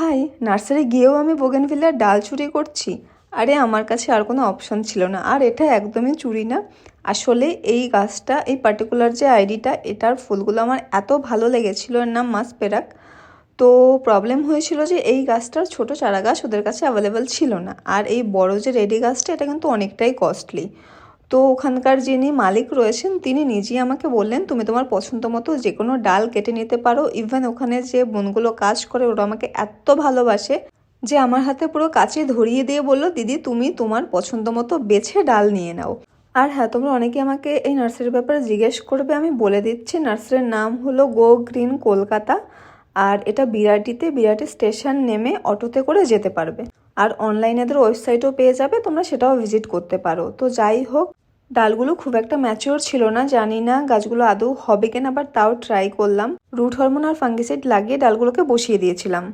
High nursery গিয়েও আমি বোগেনভিলিয়ার ডাল চুরি করছি। আরে, আমার কাছে আর কোনো অপশন ছিল না। আর এটা একদমই চুরি না। আসলে এই গাছটা, এই পার্টিকুলার যে আইডিটা, এটার ফুলগুলো আমার এত ভালো লেগেছিল এর নাম মাস পেরাক। তো প্রবলেম হয়েছিল যে এই গাছটার ছোট চারা গাছ ওদের কাছে অ্যাভেলেবেল ছিল না। আর এই বড় যে রেডি গাছটা, এটা কিন্তু অনেকটাই কস্টলি তো ওখানকার যিনি মালিক রয়েছেন, তিনি নিজেই আমাকে বললেন, তুমি তোমার পছন্দ মতো যে কোনো ডাল কেটে নিতে পারো। ইভেন ওখানে যে বোনগুলো কাজ করে, ওরা আমাকে এত ভালোবাসে যে আমার হাতে পুরো কাছে ধরিয়ে দিয়ে বলল, দিদি, তুমি তোমার পছন্দ মতো বেছে ডাল নিয়ে নাও। আর হ্যাঁ তোমরা অনেকে আমাকে এই নার্সারির ব্যাপারে জিজ্ঞেস করবে, আমি বলে দিচ্ছি। নার্সারির নাম হলো গো গ্রিন কলকাতা। আর এটা বিরাটিতে, বিরাটি স্টেশন নেমে অটোতে করে যেতে পারবে। আর অনলাইনে এদের ওয়েবসাইটও পেয়ে যাবে, তোমরা সেটাও ভিজিট করতে পারো। তো যাই হোক ডালগুলো খুব একটা ম্যাচিওর ছিল না, জানি না গাছগুলো আদৌ হবে কিনা আবার তাও ট্রাই করলাম। রুট হরমোন আর ফাঙ্গিসাইড লাগিয়ে ডালগুলোকে বসিয়ে দিয়েছিলাম।